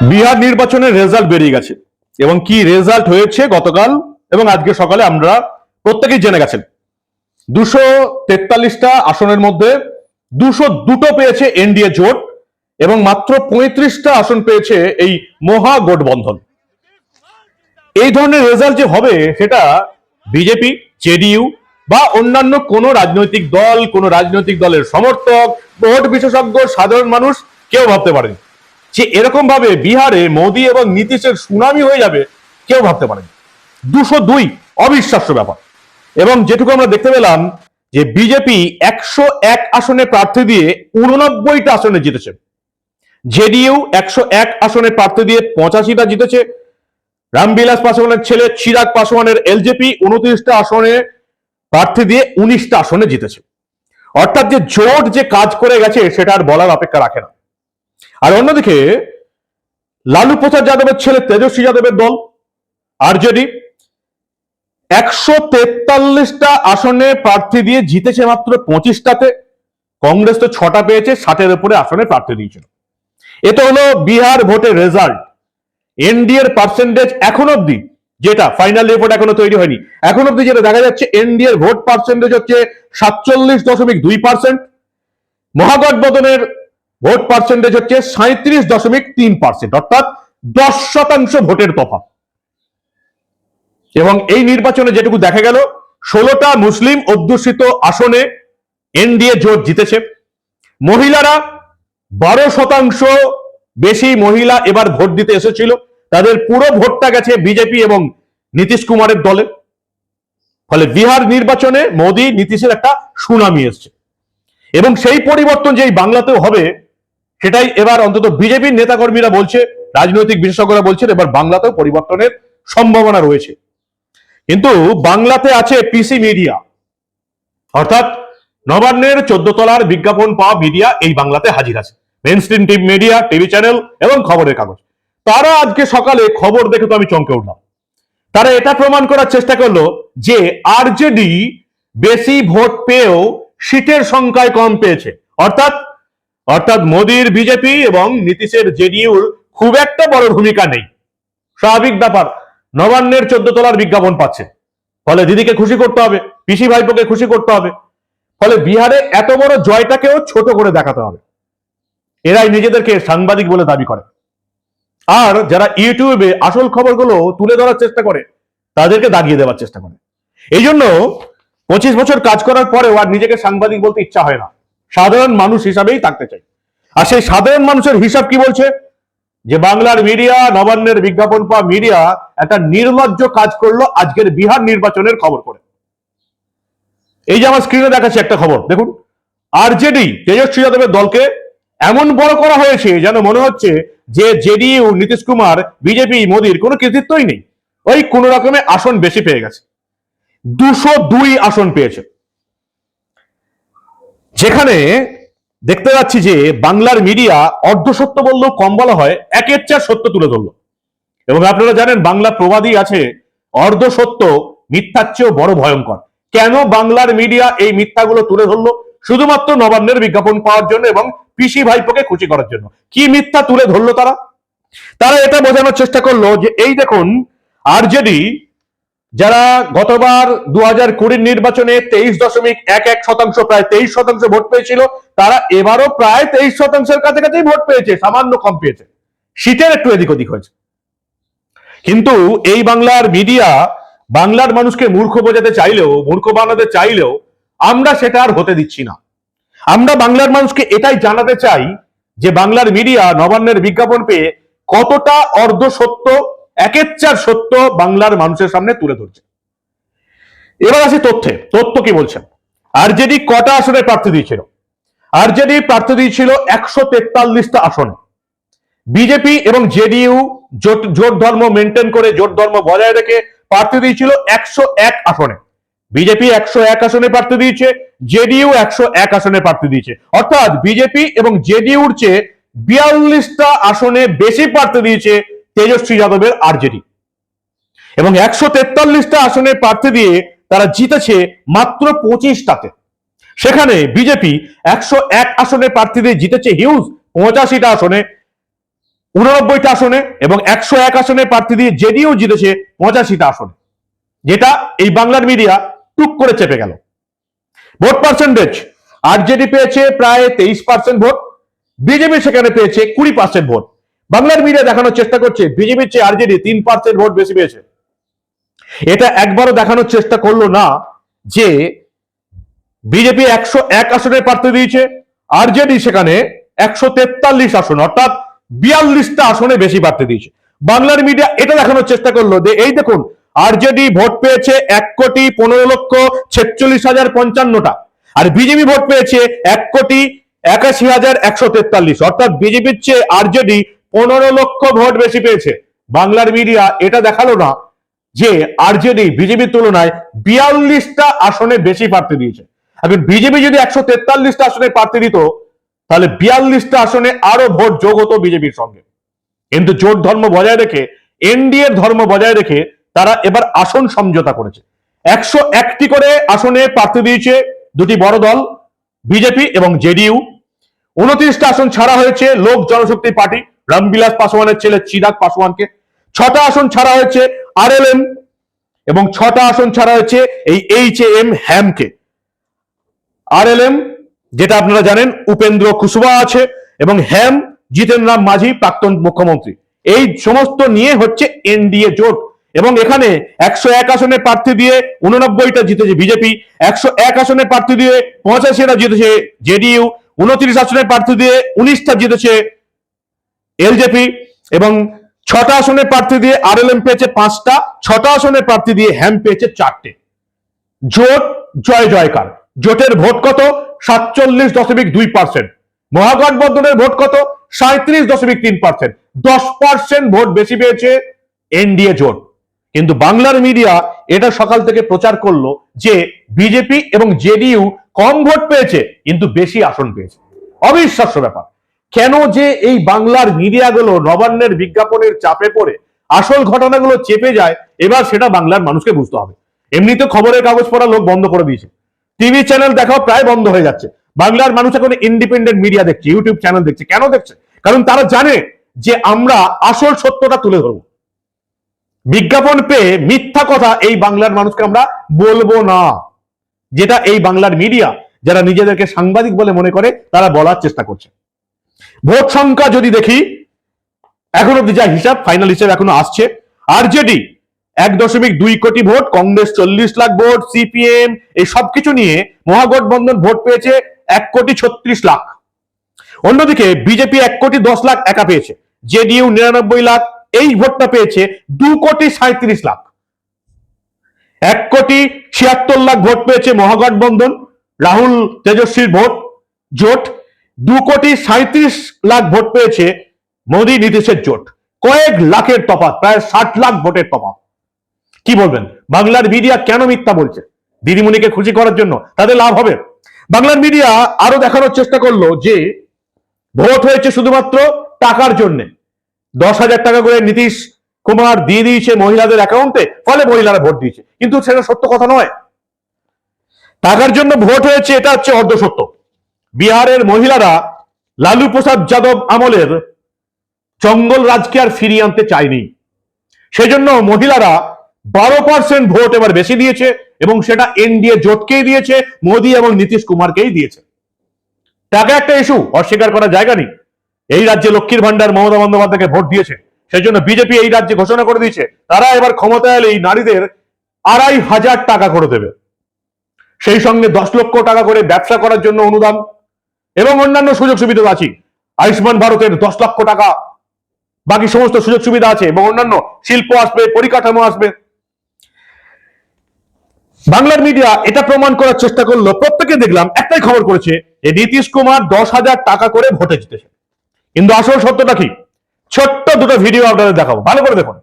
বিহার নির্বাচনের রেজাল্ট বেরিয়ে গেছে। এবং কি রেজাল্ট হয়েছে গতকাল? এবং আজকে সকালে আমরা প্রত্যেকেই জেনে গেছেন। দুশো তেতাল্লিশটা আসনের মধ্যে দুশো দুটো পেয়েছে এনডিএ জোট এবং মাত্র পঁয়ত্রিশটা আসন পেয়েছে এই মহা গঠবন্ধন এই ধরনের রেজাল্ট যে হবে সেটা বিজেপি, জেডিইউ বা অন্যান্য কোন রাজনৈতিক দল, কোন রাজনৈতিক দলের সমর্থক, ভোট বিশেষজ্ঞ, সাধারণ মানুষ কেউ ভাবতে পারেনি। যে এরকম ভাবে বিহারে মোদী এবং নীতিশের সুনামি হয়ে যাবে, কেউ ভাবতে পারেনি দুশো দুই অবিশ্বাস্য ব্যাপার। এবং যেটুকু আমরা দেখতে পেলাম যে বিজেপি একশো এক আসনে প্রার্থী দিয়ে উননব্বইটা আসনে জিতেছে। জেডিইউ একশো এক আসনে প্রার্থী দিয়ে পঁচাশিটা জিতেছে। রামবিলাস পাসওয়ানের ছেলে চিরাগ পাসওয়ানের এলজেপি উনত্রিশটা আসনে প্রার্থী দিয়ে উনিশটা আসনে জিতেছে। অর্থাৎ যে জোট যে কাজ করে গেছে, সেটা আর বলার অপেক্ষা রাখে না। আর অন্যদিকে, লালু প্রসাদ যাদবের ছেলে তেজস্বী যাদবের দল, আরজেডি, একশো তেতাল্লিশটা আসনে প্রার্থী দিয়ে জিতেছে মাত্র পঁচিশটাতে। কংগ্রেস তো ছটা পেয়েছে, ষাটের উপরে আসনে প্রার্থী দিয়েছিল। এটা হলো বিহার ভোটের রেজাল্ট। এনডিএর পার্সেন্টেজ এখন অব্দি যেটা, ফাইনাল রিপোর্ট এখনও তৈরি হয়নি। এখন অব্দি যেটা দেখা যাচ্ছে, এনডিএর ভোট পার্সেন্টেজ হচ্ছে সাতচল্লিশ দশমিক দুই পার্সেন্ট। মহাগঠবন্ধনের ভোট পার্সেন্টেজ হচ্ছে সাঁত্রিশ দশমিক তিন পার্সেন্ট অর্থাৎ দশ শতাংশ ভোটের তফাৎ। এবং এই নির্বাচনে যেটুকু দেখা গেল, ষোলোটা মুসলিম অধ্যুষিত আসনে এনডিএ জোট জিতেছে। মহিলারা বারো শতাংশ বেশি মহিলা এবার ভোট দিতে এসেছিল। তাদের পুরো ভোটটা গেছে বিজেপি এবং নীতিশ কুমারের দলে। ফলে বিহার নির্বাচনে মোদী, নীতিশের একটা সুনামি এসছে। এবং সেই পরিবর্তন যেই বাংলাতেও হবে সেটাই এবার অন্তত বিজেপির নেতাকর্মীরা বলছে, রাজনৈতিক বিশেষজ্ঞরা বলছেন, এবার বাংলাতেও পরিবর্তনের সম্ভাবনা রয়েছে। কিন্তু বাংলাতে আছে পিসি মিডিয়া। অর্থাৎ নবান্নের চোদ্দ তলার বিজ্ঞাপন পাওয়া মিডিয়া এই বাংলাতে হাজির আছে। Mainstream TV media TV channel এবং খবরের কাগজ। তারা আজকে সকালে খবর দেখে তো আমি চমকে উঠলাম। তারা এটা প্রমাণ করার চেষ্টা করল যে আরজেডি বেশি ভোট পেয়েও সিটের সংখ্যায় কম পেয়েছে। অর্থাৎ অর্থাৎ মোদীর বিজেপি এবং নীতিশের জেডিইউর খুব একটা বড় ভূমিকা নেই। স্বাভাবিক ব্যাপার, নবান্নের চোদ্দ তলার বিজ্ঞাপন পাচ্ছে। ফলে দিদিকে খুশি করতে হবে, পিসি ভাইপোকে খুশি করতে হবে। ফলে বিহারে এত বড় জয়টাকেও ছোট করে দেখাতে হবে। এরাই নিজেদেরকে সাংবাদিক বলে দাবি করে। আর যারা ইউটিউবে আসল খবরগুলো তুলে ধরার চেষ্টা করে, তাদেরকে দাগিয়ে দেওয়ার চেষ্টা করে। এই জন্য পঁচিশ বছর কাজ করার পরেও আর নিজেকে সাংবাদিক বলতে ইচ্ছা হয় না। সাধারণ মানুষ হিসাবেই থাকতে চাই। আর সেই সাধারণ মানুষের হিসাব কি বলছে? যে বাংলার মিডিয়া, নবান্নের বিজ্ঞাপন পাওয়া মিডিয়া একটা নির্লজ্জ কাজ করল আজকের বিহার নির্বাচনের খবর করে। এই যে আমার স্ক্রিনে দেখাচ্ছে একটা খবর, দেখুন। আরজেডি, তেজস্বী যাদবের দলকে এমন বড় করা হয়েছে যেন মনে হচ্ছে যে জেডিইউ, নীতিশ কুমার, বিজেপি, মোদীর কোনো কৃতিত্বই নেই। ওই কোন রকমে আসন বেশি পেয়ে গেছে। দুশো দুই আসন পেয়েছে। যেখানে দেখতে পাচ্ছি যে বাংলার মিডিয়া অর্ধসত্য বললেও কম বলা হয়, একের চার সত্য তুলে ধরলো। এবং আপনারা জানেন, বাংলা প্রবাদী আছে অর্ধসত্য মিথ্যার চেয়েও বড় ভয়ঙ্কর। কেন বাংলার মিডিয়া এই মিথ্যাগুলো তুলে ধরলো? শুধুমাত্র নবান্নের বিজ্ঞাপন পাওয়ার জন্য এবং পিসি ভাইপোকে খুশি করার জন্য। কি মিথ্যা তুলে ধরলো তারা? তারা এটা বোঝানোর চেষ্টা করল যে, এই দেখুন আরজেডি যারা গতবার দু হাজার কুড়ির নির্বাচনে তেইশ দশমিক এক এক শতাংশ, প্রায় তেইশ শতাংশ ভোট পেয়েছিল, তারা এবারও প্রায় তেইশ শতাংশের কাছাকাছি ভোট পেয়েছে, সামান্য কম পেয়েছে। শীতের একটু এদিক ওদিক হয়েছে। কিন্তু এই বাংলার মিডিয়া বাংলার মানুষকে মূর্খ বোঝাতে চাইলেও, মূর্খ বানাতে চাইলেও আমরা সেটা আর হতে দিচ্ছি না। আমরা বাংলার মানুষকে এটাই জানাতে চাই যে বাংলার মিডিয়া নবান্নের বিজ্ঞাপন পেয়ে কতটা অর্ধ সত্য একের চার সত্য বাংলার মানুষের সামনে তুলে ধরছে। এবার আসি তথ্যে। তথ্য কি বলছেন? আর আরজেডি কটা আসনে প্রার্থী দিয়েছিল? আর আরজেডি প্রার্থী দিয়েছিল একশো তেতাল্লিশটা আসনে। বিজেপি এবং জেডিইউ জোট জোট ধর্ম মেনটেন করে, জোট ধর্ম বজায় রেখে প্রার্থী দিয়েছিল একশো এক আসনে। বিজেপি একশো এক আসনে প্রার্থী দিয়েছে, জেডিইউ একশো এক আসনে প্রার্থী দিয়েছে। অর্থাৎ বিজেপি এবং জেডিইউর চেয়ে বিয়াল্লিশটা আসনে বেশি প্রার্থী দিয়েছে তেজস্বী যাদবের আরজেডি। এবং একশো তেতাল্লিশটা আসনে প্রার্থী দিয়ে তারা জিতেছে মাত্র পঁচিশটাতে। সেখানে বিজেপি একশো এক আসনে প্রার্থী দিয়ে জিতেছে হিউজ পঁচাশিটা আসনে, উননব্বইটা আসনে এবং একশো এক আসনে প্রার্থী দিয়ে জেডিও জিতেছে পঁচাশিটা আসনে। যেটা এই বাংলার মিডিয়া টুক করে চেপে গেল। ভোট পার্সেন্টেজ, আরজেডি পেয়েছে প্রায় তেইশ পার্সেন্ট ভোট, বিজেপি সেখানে পেয়েছে কুড়ি পার্সেন্ট ভোট। বাংলার মিডিয়া দেখানোর চেষ্টা করছে। বিজেপির চেয়ে আরজেডি তিন পার্সেন্ট ভোট বেশি পেয়েছে। এটা একবারও দেখানোর চেষ্টা করল না যে বিজেপি একশো এক আসনে প্রার্থী দিয়েছে আরজেডি সেখানে একশো তেতাল্লিশ আসন, অর্থাৎ বিয়াল্লিশটা আসনে বেশি প্রার্থী দিয়েছে। বাংলার মিডিয়া এটা দেখানোর চেষ্টা করল যে, এই দেখুন আরজেডি ভোট পেয়েছে এক কোটি পনেরো লক্ষ ছেচল্লিশ হাজার পঞ্চান্নটা, আর বিজেপি ভোট পেয়েছে এক কোটি একাশি হাজার একশো তেতাল্লিশ, অর্থাৎ বিজেপির চেয়ে আরজেডি পনেরো লক্ষ ভোট বেশি পেয়েছে। বাংলার মিডিয়া এটা দেখাল না যে আরজেডি বিজেপির তুলনায় বিয়াল্লিশটা আসনে বেশি প্রার্থী দিয়েছে। এখন বিজেপি যদি একশো তেতাল্লিশটা আসনে প্রার্থী দিত, তাহলে বিয়াল্লিশটা আসনে আরও ভোট যোগ হতো বিজেপির সঙ্গে। কিন্তু জোট ধর্ম বজায় রেখে এনডিএর ধর্ম বজায় রেখে তারা এবার আসন সমঝোতা করেছে। একশো একটি করে আসনে প্রার্থী দিয়েছে দুটি বড় দল, বিজেপি এবং জেডিইউ। উনত্রিশটা আসন ছাড়া হয়েছে লোক জনশক্তি পার্টি। রামবিলাস পাসওয়ানের ছেলে চিরাগ পাসওয়ানকে ছটা আসন ছাড়া হয়েছে আরএলএম এবং ছটা আসন ছাড়া হয়েছে এই এইচ এম হ্যামকে। আরএলএম, যেটা আপনারা জানেন, উপেন্দ্র কুশওয়া আছে এবং হ্যাম জিতেন রাম মাঝি, প্রাক্তন মুখ্যমন্ত্রী। এই সমস্ত নিয়ে হচ্ছে এনডিএ জোট এবং এখানে একশো এক আসনে প্রার্থী দিয়ে উননব্বইটা জিতেছে বিজেপি, একশো এক আসনে প্রার্থী দিয়ে পঁচাশিটা জিতেছে জেডিইউ, উনত্রিশ আসনে প্রার্থী দিয়ে উনিশটা জিতেছে এলজেপি এবং ছটা আসনে প্রার্থী দিয়ে আরএলএম পেয়েছে পাঁচটা, ছটা আসনে প্রার্থী দিয়ে হ্যাম পেয়েছে চারটে। জোট জয় জয়কার। জোটের ভোট কত? সাতচল্লিশ দশমিক দুই পার্সেন্ট মহাগঠবন্ধনের ভোট কত? সাঁত্রিশ দশমিক তিন পার্সেন্ট দশ পার্সেন্ট ভোট বেশি পেয়েছে এনডিএ জোট। কিন্তু বাংলার মিডিয়া এটা সকাল থেকে প্রচার করল যে বিজেপি এবং জেডিইউ কম ভোট পেয়েছে, কিন্তু বেশি আসন পেয়েছে। অবিশ্বাস্য ব্যাপার। কেন যে এই বাংলার মিডিয়াগুলো নবান্নের বিজ্ঞাপনের চাপে পড়ে, আসল ঘটনাগুলো চেপে যায়, এবার সেটা বাংলার মানুষকে বুঝতে হবে। এমনিতে খবরের কাগজ পড়া লোক বন্ধ করে দিয়েছে। টিভি চ্যানেল দেখাও প্রায় বন্ধ হয়ে যাচ্ছে। বাংলার মানুষ এখন ইন্ডিপেন্ডেন্ট মিডিয়া দেখছে ইউটিউব চ্যানেল দেখছে। কেন দেখছে? কারণ তারা জানে যে আমরা আসল সত্যটা তুলে ধরবো। বিজ্ঞাপন পেয়ে মিথ্যা কথা এই বাংলার মানুষকে আমরা বলব না। যেটা এই বাংলার মিডিয়া যারা নিজেদেরকে সাংবাদিক বলে মনে করে, তারা বলার চেষ্টা করছে। ভোট সংখ্যা যদি দেখি, এখন অব্দি যা হিসাব ফাইনাল হিসাব এখনও আসছে। আরজেডি এক দশমিক দুই কোটি ভোট, কংগ্রেস চল্লিশ লাখ ভোট সিপিএম এই সবকিছু নিয়ে মহাগঠবন্ধন ভোট পেয়েছে এক কোটি ছত্রিশ লাখ। অন্যদিকে বিজেপি এক কোটি দশ লাখ একা পেয়েছে জেডিইউ নিরানব্বই লাখ, এই ভোটটা পেয়েছে দু কোটি সাঁত্রিশ লাখ। এক কোটি ছিয়াত্তর লাখ ভোট পেয়েছে মহাগঠবন্ধন, রাহুল তেজস্বীর ভোট, জোট দু কোটি সাঁত্রিশ লাখ ভোট পেয়েছে মোদী নীতিশের জোট। কয়েক লাখের তফাৎ, প্রায় ষাট লাখ ভোটের তফাৎ। কি বলবেন? বাংলার মিডিয়া কেন মিথ্যা বলছে? দিদিমণিকে খুশি করার জন্য তাদের লাভ হবে? বাংলার মিডিয়া আরও দেখানোর চেষ্টা করল যে, ভোট হয়েছে শুধুমাত্র টাকার জন্য। দশ হাজার টাকা করে নীতিশ কুমার দিয়ে দিয়েছে মহিলাদের অ্যাকাউন্টে, ফলে মহিলারা ভোট দিয়েছে। কিন্তু সেটা সত্য কথা নয়। টাকার জন্য ভোট হয়েছে, এটা হচ্ছে অর্ধ সত্য। বিহারের মহিলারা লালু প্রসাদ যাদব আমলের জঙ্গল রাজকে আর ফিরিয়ে আনতে চায়নি। সেজন্য মহিলারা বারো পার্সেন্ট ভোট এবার বেশি দিয়েছে এবং সেটা এনডিএ জোটকেই দিয়েছে, মোদী এবং নীতিশ কুমারকেই দিয়েছে। টাকা একটা ইস্যু অস্বীকার করার জায়গা নেই। এই রাজ্যে লক্ষ্মীর ভান্ডার মমতা বন্দ্যোপাধ্যায়কে ভোট দিয়েছে। সেই জন্য বিজেপি এই রাজ্যে ঘোষণা করে দিয়েছে, তারা এবার ক্ষমতায় এলে এই নারীদের আড়াই হাজার টাকা করে দেবে। সেই সঙ্গে দশ লক্ষ টাকা করে ব্যবসা করার জন্য অনুদান এবং অন্যান্য সুযোগ সুবিধা আছে। আয়ুষ্মান ভারতের দশ লক্ষ টাকা, বাকি সমস্ত সুযোগ সুবিধা আছে এবং অন্যান্য শিল্প আসবে, পরিকাঠামো আসবে। বাংলার মিডিয়া এটা প্রমাণ করার চেষ্টা করল, প্রত্যেকে দেখলাম, একটাই খবর করেছে যে নীতিশ কুমার দশ হাজার টাকা করে ভোটে জিতেছে কিন্তু আসল সত্যটা কি? ছোট্ট দুটো ভিডিও আপনাদের দেখাবো। ভালো করে দেখুন।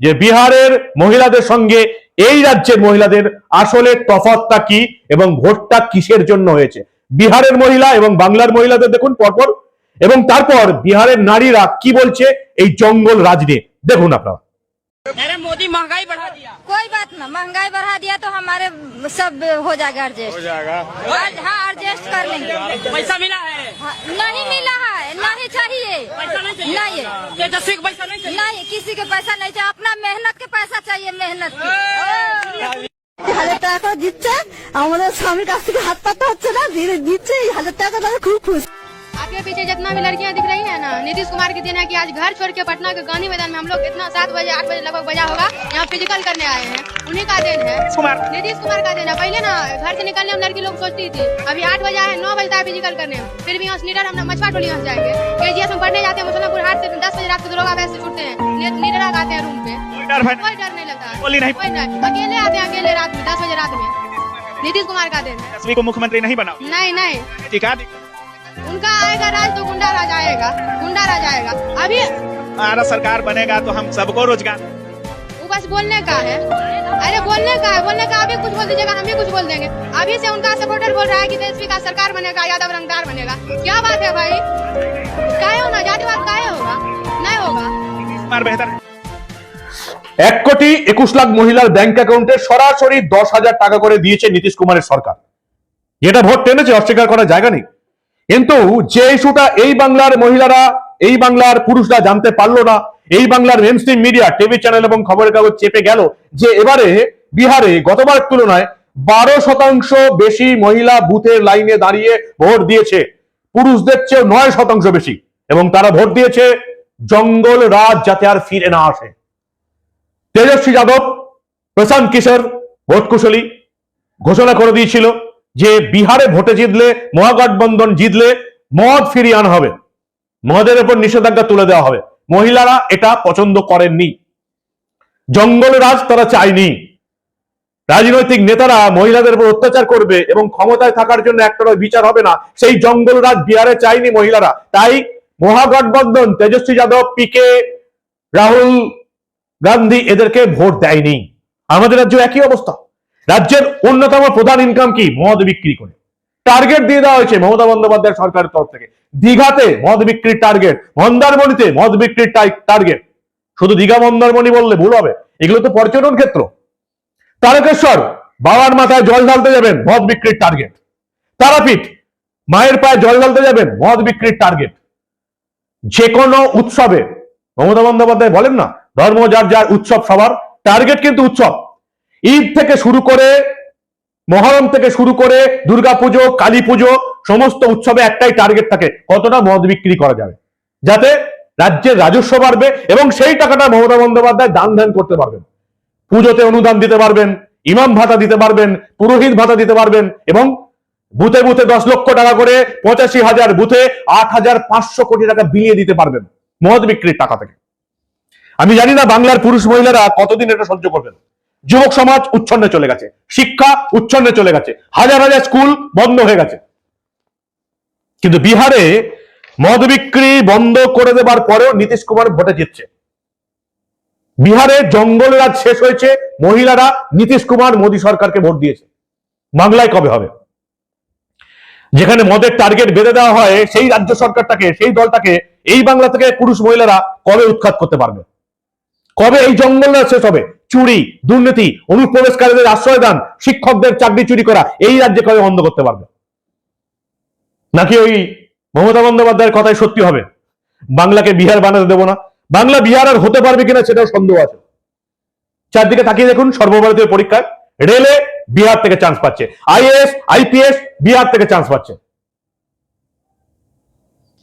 যে বিহারের মহিলাদের সঙ্গে এই রাজ্যের মহিলাদের আসলে তফাৎটা কি এবং ভোটটা কিসের জন্য হয়েছে? বিহারের মহিলা এবং বাংলার মহিলাদের দেখুন পরপর এবং তারপর বিহারের নারীরা কি বলছে এই জঙ্গল রাজ নিয়ে দেখুন আপনারা अरे मोदी महंगाई बढ़ा दिया कोई बात ना महंगाई बढ़ा दिया तो हमारे सब हो जाएगा एडजस्ट हो जाएगा आज- हाँ एडजस्ट कर लेंगे पैसा मिला है हाँ, नहीं मिला है नहीं चाहिए पैसा नहीं चाहिए नहीं तेजस्वी को पैसा नहीं चाहिए नहीं किसी के पैसा नहीं चाहिए अपना मेहनत के पैसा चाहिए मेहनत के হাজার টাকা দিচ্ছে। আমাদের স্বামীর কাছ থেকে হাত পাতা হচ্ছে না। দিচ্ছে, এই হাজার টাকা খুব খুশি। आपके पीछे जितना भी लड़कियाँ दिख रही है ना नीतीश कुमार के दिन है कि आज घर छोड़ के पटना के गांधी मैदान में हम लोग इतना सात बजे आठ बजे लगभग बजा होगा यहाँ फ़िज़िकल करने आए हैं। उन्हीं का दिन है। नीतीश कुमार। का दिन है। पहले ना घर से निकलने में लड़की लोग सोचती थी अभी आठ बजे आए नौ बजता है फ़िज़िकल करने में फिर भी यहाँ लीडर हम मछुआ टोली यहाँ जाएँगे। केजीएस में पढ़ने जाते हैं मुसलमपुर हाट से दस बजे रात को दरोगा वैसे छूटते हैं। लीडर आते हैं रूम पे। कोई डर नहीं लगता। है नहीं- कोई डर। अकेले आते हैं अकेले रात में दस बजे रात में। नीतीश कुमार का दिन है। को मुख्यमंत्री नहीं बनाओ। नहीं नहीं। जी का उनका आएगा राज तो गुंडा राज आएगा गुंडा राज आएगा अभी हमारा सरकार बनेगा तो हम सबको रोजगार वो बस बोलने का है अरे बोलने का है बोलने का अभी कुछ बोल दीजिएगा हम भी कुछ बोल देंगे अभी से उनका सपोर्टर बोल रहा है कि तेजस्वी का सरकार बनेगा यादव रंगदार बनेगा क्या बात है भाई काहे होना जातिवाद काहे होगा नहीं होगा कुमार बेहतर है। এক কোটি একুশ লাখ মহিলার ব্যাংক অ্যাকাউন্টে সরাসরি দশ হাজার টাকা করে দিয়েছে নীতিশ কুমারের সরকার যেটা ভোট টেনেছে অস্বীকার করার জায়গা নেই কিন্তু যে ইস্যুটা এই বাংলার মহিলারা, এই বাংলার পুরুষরা জানতে পারল না, এই বাংলার মেনস্ট্রিম মিডিয়া টিভি চ্যানেল এবং খবরের কাগজ চেপে গেল যে এবারে বিহারে গতবার তুলনায় বারো শতাংশ বেশি মহিলা বুথের লাইনে দাঁড়িয়ে ভোট দিয়েছে। পুরুষদের চেয়ে নয় শতাংশ বেশি। এবং তারা ভোট দিয়েছে জঙ্গল রাজ যাতে আর ফিরে না আসে। তেজস্বী যাদব, প্রশান্ত কিশোর ভোট কুশলী ঘোষণা করে দিয়েছিল যে বিহারে ভোটে জিতলে, মহাগঠবন্ধন জিতলে মদ ফিরিয়ে আনা হবে। মদের উপর নিষেধাজ্ঞা তুলে দেওয়া হবে। মহিলারা এটা পছন্দ করেননি। জঙ্গল রাজ তারা চায়নি। রাজনৈতিক নেতারা মহিলাদের উপর অত্যাচার করবে এবং ক্ষমতায় থাকার জন্য একটা বিচার হবে না। সেই জঙ্গল রাজ বিহারে চায়নি মহিলারা। তাই মহাগঠবন্ধন তেজস্বী যাদব, পিকে, রাহুল গান্ধী এদেরকে ভোট দেয়নি। আমাদের রাজ্য একই অবস্থা। রাজ্যের অন্যতম প্রধান ইনকাম কি? মদ বিক্রি করে। টার্গেট দিয়ে দেওয়া হয়েছে মমতা বন্দ্যোপাধ্যায় সরকারের তরফ থেকে। দীঘাতে মদ বিক্রির টার্গেট মন্দারমণিতে মদ বিক্রির টার্গেট শুধু দীঘা, মন্দারমণি বললে ভুল হবে। এগুলো তো পর্যটন ক্ষেত্র। তারকেশ্বর, বাবার মাথায় জল ঢালতে যাবেন, মদ বিক্রির টার্গেট তারাপীঠ, মায়ের পায়ে জল ঢালতে যাবেন, মদ বিক্রির টার্গেট যে কোনো উৎসবে, মমতা বন্দ্যোপাধ্যায় বলেন না, ধর্ম যার যার উৎসব সবার টার্গেট কিন্তু উৎসব। ঈদ থেকে শুরু করে মহরম থেকে শুরু করে দুর্গাপুজো কালী পুজো সমস্ত উৎসবে একটাই টার্গেট থাকে, কতটা মদ বিক্রি করা যাবে। যাতে রাজ্যের রাজস্ব বাড়বে এবং সেই টাকাটা মমতা বন্দ্যোপাধ্যায় দান ধ্যান করতে পারবেন। পুজোতে অনুদান দিতে পারবেন, ইমাম ভাতা দিতে পারবেন, পুরোহিত ভাতা দিতে পারবেন এবং বুথে বুথে দশ লক্ষ টাকা করে পঁচাশি হাজার বুথে আট হাজার পাঁচশো কোটি টাকা বিলিয়ে দিতে পারবেন মদ বিক্রির টাকা থেকে। আমি জানি না বাংলার পুরুষ মহিলারা কতদিন এটা সহ্য করবেন। যুবক সমাজ উচ্ছন্নে চলে গেছে, শিক্ষা উচ্ছন্নে চলে গেছে, হাজার হাজার স্কুল বন্ধ হয়ে গেছে। কিন্তু বিহারে মদ বিক্রি বন্ধ করে দেবার পরেও নীতিশ কুমার ভোটে জিতছে। বিহারে জঙ্গল রাজ শেষ হয়েছে, মহিলারা নীতিশ কুমার মোদী সরকারকে ভোট দিয়েছে। বাংলায় কবে হবে? যেখানে মদের টার্গেট বেঁধে দেওয়া হয়, সেই রাজ্য সরকারটাকে, সেই দলটাকে, এই বাংলা থেকে পুরুষ মহিলারা কবে উৎখাত করতে পারবে? কবে এই জঙ্গল রাজ শেষ হবে? চুরি, দুর্নীতি, অনুপ্রবেশকারীদের আশ্রয় দান, শিক্ষকদের চাকরি চুরি করা, এই রাজ্যে কবে বন্ধ করতে পারবে? নাকি ওই মমতা বন্দ্যোপাধ্যায়ের কথাই সত্যি হবে? বাংলাকে বিহার বানাতে দেবো না। বাংলা বিহার আর হতে পারবে কিনা সেটাও সন্দেহ আছে। চারদিকে তাকিয়ে দেখুন সর্বভারতীয় পরীক্ষায় রেলে বিহার থেকে চান্স পাচ্ছে। আইএএস আইপিএস বিহার থেকে চান্স পাচ্ছে।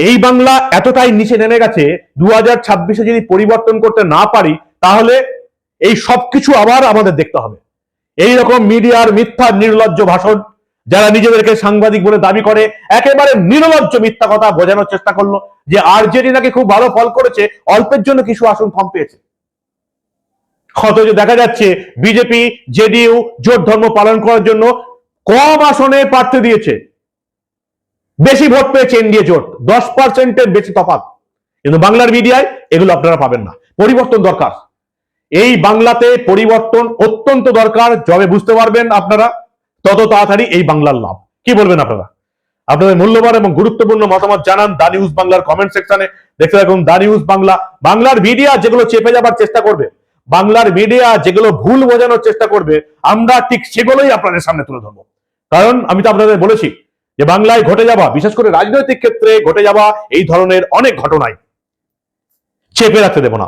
এই বাংলা এতটাই নিচে নেমে গেছে, দু হাজার যদি পরিবর্তন করতে না পারি, তাহলে এই সবকিছু আবার আমাদের দেখতে হবে। এই রকম মিডিয়ার মিথ্যা নির্লজ্জ ভাষণ, যারা নিজেদেরকে সাংবাদিক বলে দাবি করে, একেবারে নির্লজ্জ মিথ্যা কথা বোঝানোর চেষ্টা করল যে আরজেডি নাকি খুব ভালো ফল করেছে, অল্পের জন্য কিছু আসন কম পেয়েছে। অথচ দেখা যাচ্ছে, বিজেপি, জেডিইউ জোট ধর্ম পালন করার জন্য কম আসনে প্রার্থী দিয়েছে। বেশি ভোট পেয়েছে এনডিএ জোট, দশ পার্সেন্টের বেশি তফাৎ। কিন্তু বাংলার মিডিয়ায় এগুলো আপনারা পাবেন না। পরিবর্তন দরকার। এই বাংলাতে পরিবর্তন অত্যন্ত দরকার। যবে বুঝতে পারবেন আপনারা। তত তাড়াতাড়ি এই বাংলার লাভ। কি বলবেন আপনারা? আপনাদের মূল্যবান এবং গুরুত্বপূর্ণ মতামত জানান দা নিউজ বাংলার কমেন্ট সেকশনে দেখতে থাকুন দা নিউজ বাংলা। বাংলার মিডিয়া যেগুলো চেপে যাবার চেষ্টা করবে, বাংলার মিডিয়া যেগুলো ভুল বোঝানোর চেষ্টা করবে, আমরা ঠিক সেগুলোই আপনাদের সামনে তুলে ধরবো। কারণ আমি তো আপনাদের বলেছি যে বাংলায় ঘটে যাওয়া, বিশেষ করে রাজনৈতিক ক্ষেত্রে ঘটে যাওয়া এই ধরনের অনেক ঘটনায় চেপে রাখতে দেব না।